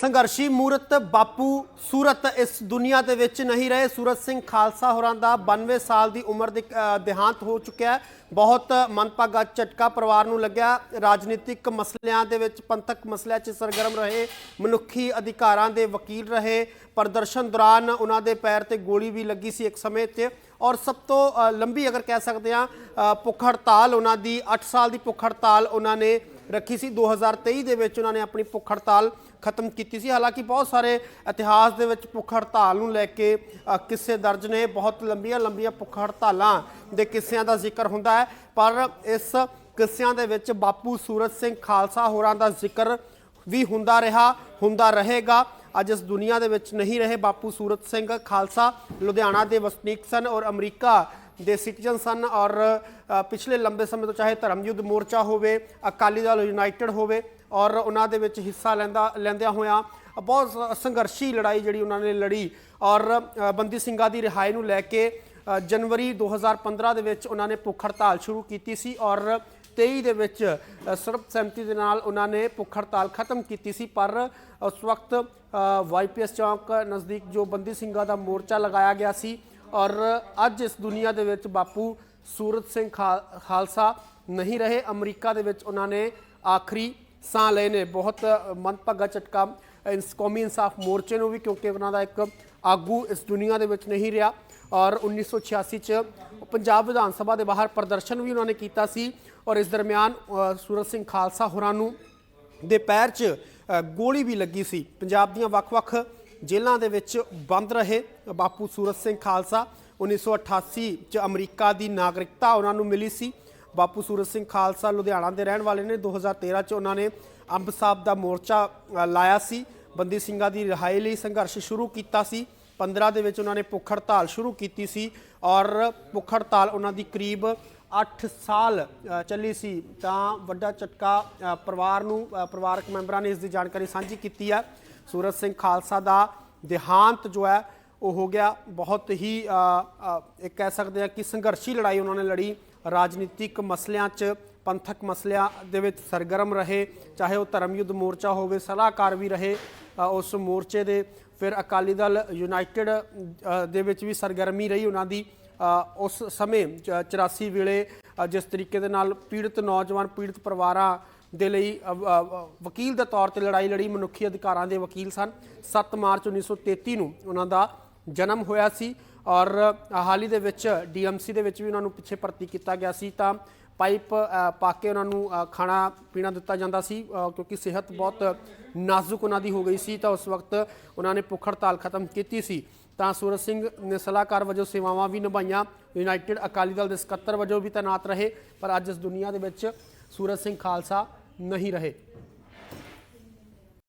ਸੰਘਰਸ਼ੀ ਮੂਰਤ ਬਾਪੂ ਸੂਰਤ ਇਸ ਦੁਨੀਆ ਦੇ ਵਿੱਚ ਨਹੀਂ ਰਹੇ। ਸੂਰਤ ਸਿੰਘ ਖਾਲਸਾ ਹੋਰਾਂ ਦਾ 92 ਸਾਲ ਦੀ ਉਮਰ ਦੇ ਦੇਹਾਂਤ ਹੋ ਚੁੱਕਿਆ ਹੈ। ਬਹੁਤ ਮੰਦਭਾਗਾ ਝਟਕਾ ਪਰਿਵਾਰ ਨੂੰ ਲੱਗਿਆ। ਰਾਜਨੀਤਿਕ ਮਸਲਿਆਂ ਦੇ ਵਿੱਚ, ਪੰਥਕ ਮਸਲਿਆਂ 'ਚ ਸਰਗਰਮ ਰਹੇ। ਮਨੁੱਖੀ ਅਧਿਕਾਰਾਂ ਦੇ ਵਕੀਲ ਰਹੇ। ਪ੍ਰਦਰਸ਼ਨ ਦੌਰਾਨ ਉਹਨਾਂ ਦੇ ਪੈਰ ਤੇ ਗੋਲੀ ਵੀ ਲੱਗੀ ਸੀ ਇੱਕ ਸਮੇਂ ਤੇ ਔਰ ਸਭ ਤੋਂ ਲੰਬੀ ਅਗਰ ਕਹਿ ਸਕਦੇ ਹਾਂ ਭੁੱਖ ਹੜਤਾਲ ਉਹਨਾਂ ਦੀ 8 ਸਾਲ ਦੀ ਭੁੱਖ ਹੜਤਾਲ ਉਹਨਾਂ ਨੇ ਰੱਖੀ ਸੀ। 2023 ਦੇ ਵਿੱਚ ਉਹਨਾਂ ਨੇ ਆਪਣੀ ਭੁੱਖ ਹੜਤਾਲ ਖਤਮ ਕੀਤੀ ਸੀ। ਹਾਲਾਂਕਿ ਬਹੁਤ ਸਾਰੇ ਇਤਿਹਾਸ ਦੇ ਵਿੱਚ ਭੁੱਖ ਹੜਤਾਲ ਨੂੰ ਲੈ ਕੇ ਅ, ਕਿੱਸੇ ਦਰਜ ਨੇ। ਬਹੁਤ ਲੰਬੀਆਂ ਲੰਬੀਆਂ ਭੁੱਖ ਹੜਤਾਲਾਂ ਦੇ ਕਿੱਸਿਆਂ ਦਾ ਜ਼ਿਕਰ ਹੁੰਦਾ ਹੈ। ਪਰ ਇਸ ਕਿੱਸਿਆਂ ਦੇ ਵਿੱਚ ਬਾਪੂ ਸੂਰਤ ਸਿੰਘ ਖਾਲਸਾ ਹੋਰਾਂ ਦਾ ਜ਼ਿਕਰ ਵੀ ਹੁੰਦਾ ਰਿਹਾ ਹੁੰਦਾ ਰਹੇਗਾ। ਅੱਜ ਇਸ ਦੁਨੀਆ ਦੇ ਵਿੱਚ ਨਹੀਂ ਰਹੇ ਬਾਪੂ ਸੂਰਤ ਸਿੰਘ ਖਾਲਸਾ। ਲੁਧਿਆਣਾ ਦੇ ਵਸਨੀਕ ਸਨ ਔਰ ਅਮਰੀਕਾ ਦੇ ਸਿਟੀਜ਼ਨ ਸਨ ਔਰ ਪਿਛਲੇ ਲੰਬੇ ਸਮੇਂ ਤੋਂ ਚਾਹੇ ਧਰਮ ਯੁੱਧ ਮੋਰਚਾ ਹੋਵੇ ਅਕਾਲੀ ਦਲ ਯੂਨਾਈਟਿਡ ਹੋਵੇ ਔਰ ਉਹਨਾਂ ਦੇ ਵਿੱਚ ਹਿੱਸਾ ਲੈਂਦਾ ਲੈਂਦਿਆਂ ਹੋਇਆਂ ਬਹੁਤ ਸੰਘਰਸ਼ੀ ਲੜਾਈ ਜਿਹੜੀ ਉਹਨਾਂ ਨੇ ਲੜੀ ਔਰ ਬੰਦੀ ਸਿੰਘਾਂ ਦੀ ਰਿਹਾਈ ਨੂੰ ਲੈ ਕੇ ਅ, ਜਨਵਰੀ 2015 ਦੇ ਵਿੱਚ ਉਹਨਾਂ ਨੇ ਭੁੱਖ ਹੜਤਾਲ ਸ਼ੁਰੂ ਕੀਤੀ ਸੀ ਔਰ 23 ਦੇ ਵਿੱਚ ਸਰਬ ਸਹਿਮਤੀ ਦੇ ਨਾਲ ਉਹਨਾਂ ਨੇ ਭੁੱਖ ਹੜਤਾਲ ਖਤਮ ਕੀਤੀ ਸੀ ਪਰ ਉਸ ਵਕਤ ਵਾਈਪੀਐਸ ਚੌਂਕ ਨਜ਼ਦੀਕ ਜੋ ਬੰਦੀ ਸਿੰਘਾਂ ਦਾ ਮੋਰਚਾ ਲਗਾਇਆ ਗਿਆ ਸੀ ਔਰ ਅੱਜ ਇਸ ਦੁਨੀਆ ਦੇ ਵਿੱਚ ਬਾਪੂ ਸੂਰਤ ਸਿੰਘ ਖਾ- ਖਾਲਸਾ ਨਹੀਂ ਰਹੇ ਅਮਰੀਕਾ ਦੇ ਵਿੱਚ ਉਹਨਾਂ ਨੇ ਆਖਰੀ ਸਾਹ ਲਏ ਨੇ। ਬਹੁਤ ਮੰਦਭਾਗਾ ਝਟਕਾ ਇਸ ਕੌਮੀ ਇਨਸਾਫ ਮੋਰਚੇ ਨੂੰ ਵੀ ਕਿਉਂਕਿ ਉਹਨਾਂ ਦਾ ਇੱਕ ਆਗੂ ਇਸ ਦੁਨੀਆ ਦੇ ਵਿੱਚ ਨਹੀਂ ਰਿਹਾ। ਔਰ 1986 ਚ ਪੰਜਾਬ ਵਿਧਾਨ ਸਭਾ ਦੇ ਬਾਹਰ ਪ੍ਰਦਰਸ਼ਨ ਵੀ ਉਹਨਾਂ ਨੇ ਕੀਤਾ ਸੀ ਔਰ ਇਸ ਦਰਮਿਆਨ ਅ, ਸੂਰਤ ਸਿੰਘ ਖਾਲਸਾ ਹੋਰਾਂ ਨੂੰ ਦੇ ਪੈਰ 'ਚ ਗੋਲੀ ਵੀ ਲੱਗੀ ਸੀ। ਪੰਜਾਬ ਦੀਆਂ ਵੱਖ-ਵੱਖ ਜੇਲ੍ਹਾਂ ਦੇ ਵਿੱਚ ਬੰਦ ਰਹੇ। ਬਾਪੂ ਸੂਰਤ ਸਿੰਘ ਖਾਲਸਾ 1988 ਚ ਅਮਰੀਕਾ ਦੀ ਨਾਗਰਿਕਤਾ ਉਹਨਾਂ ਨੂੰ ਮਿਲੀ ਸੀ। ਬਾਪੂ ਸੂਰਤ ਸਿੰਘ ਖਾਲਸਾ ਲੁਧਿਆਣਾ ਦੇ ਰਹਿਣ ਵਾਲੇ ਨੇ। 2013 ਚ ਉਹਨਾਂ ਨੇ ਅੰਬ ਸਾਹਿਬ ਦਾ ਮੋਰਚਾ ਲਾਇਆ ਸੀ। ਬੰਦੀ ਸਿੰਘਾਂ ਦੀ ਰਿਹਾਈ ਲਈ ਸੰਘਰਸ਼ ਸ਼ੁਰੂ ਕੀਤਾ ਸੀ। 15 ਦੇ ਵਿੱਚ ਉਹਨਾਂ ਨੇ ਭੁੱਖ ਹੜਤਾਲ ਸ਼ੁਰੂ ਕੀਤੀ ਸੀ ਔਰ ਭੁੱਖ ਹੜਤਾਲ ਉਹਨਾਂ ਦੀ ਕਰੀਬ 8 ਸਾਲ ਚੱਲੀ ਸੀ। ਤਾਂ ਵੱਡਾ ਝਟਕਾ ਪਰਿਵਾਰ ਨੂੰ ਪਰਿਵਾਰਕ ਮੈਂਬਰਾਂ ਨੇ ਇਸ ਦੀ ਜਾਣਕਾਰੀ ਸਾਂਝੀ ਕੀਤੀ ਹੈ। ਸੂਰਜ ਸਿੰਘ ਖਾਲਸਾ ਦਾ ਦੇਹਾਂਤ ਜੋ ਹੈ ਉਹ ਹੋ ਗਿਆ ਬਹੁਤ ਹੀ ਅ, ਇਹ ਕਹਿ ਸਕਦੇ ਆ ਕਿ ਸੰਘਰਸ਼ੀ ਲੜਾਈ ਉਹਨਾਂ ਨੇ ਲੜੀ। ਰਾਜਨੀਤਿਕ ਮਸਲਿਆਂ 'ਚ ਪੰਥਕ ਮਸਲਿਆਂ ਦੇ ਵਿੱਚ ਸਰਗਰਮ ਰਹੇ। ਚਾਹੇ ਉਹ ਧਰਮ ਯੁੱਧ ਮੋਰਚਾ ਹੋਵੇ ਸਲਾਹਕਾਰ ਵੀ ਰਹੇ। ਉਸ ਮੋਰਚੇ ਦੇ ਫਿਰ ਅਕਾਲੀ ਦਲ ਯੂਨਾਈਟਿਡ ਦੇ ਵਿੱਚ ਵੀ ਸਰਗਰਮੀ ਰਹੀ ਉਹਨਾਂ ਦੀ। ਉਸ ਸਮੇਂ ਚ- 84 ਵੇਲੇ ਜਿਸ ਤਰੀਕੇ ਦੇ ਨਾਲ ਪੀੜਤ ਨੌਜਵਾਨ, ਪੀੜਤ ਪਰਿਵਾਰਾਂ ਦੇ ਲਈ ਵਕੀਲ ਦੇ ਤੌਰ ਤੇ ਲੜਾਈ ਲੜੀ ਮਨੁੱਖੀ ਅਧਿਕਾਰਾਂ ਦੇ ਵਕੀਲ ਸਨ। 7 ਮਾਰਚ 1933 ਨੂੰ ਉਹਨਾਂ ਦਾ ਜਨਮ ਹੋਇਆ ਸੀ ਔਰ ਹਾਲ ਹੀ ਦੇ ਵਿੱਚ ਡੀਐਮਸੀ ਦੇ ਵਿੱਚ ਵੀ ਉਹਨਾਂ ਨੂੰ ਪਿੱਛੇ ਭਰਤੀ ਕੀਤਾ ਗਿਆ ਸੀ। ਤਾਂ ਪਾਈਪ ਪਾ ਕੇ ਉਹਨਾਂ ਨੂੰ ਖਾਣਾ ਪੀਣਾ ਦਿੱਤਾ ਜਾਂਦਾ ਸੀ ਕਿਉਂਕਿ ਸਿਹਤ ਬਹੁਤ ਨਾਜ਼ੁਕ ਉਹਨਾਂ ਦੀ ਹੋ ਗਈ ਸੀ ਤਾਂ ਉਸ ਵਕਤ ਉਹਨਾਂ ਨੇ ਭੁੱਖ ਹੜਤਾਲ ਖਤਮ ਕੀਤੀ ਸੀ। ਤਾਂ ਸੂਰਜ ਸਿੰਘ ਨੇ ਸਲਾਹਕਾਰ ਵਜੋਂ ਸੇਵਾਵਾਂ ਵੀ ਨਿਭਾਈਆਂ। ਯੂਨਾਈਟਿਡ ਅਕਾਲੀ ਦਲ ਦੇ ਸਕੱਤਰ ਵਜੋਂ ਵੀ ਤੈਨਾਤ ਰਹੇ, ਪਰ ਅੱਜ ਇਸ ਦੁਨੀਆ ਦੇ ਵਿੱਚ ਸੂਰਜ ਸਿੰਘ ਖਾਲਸਾ ਨਹੀਂ ਰਹੇ।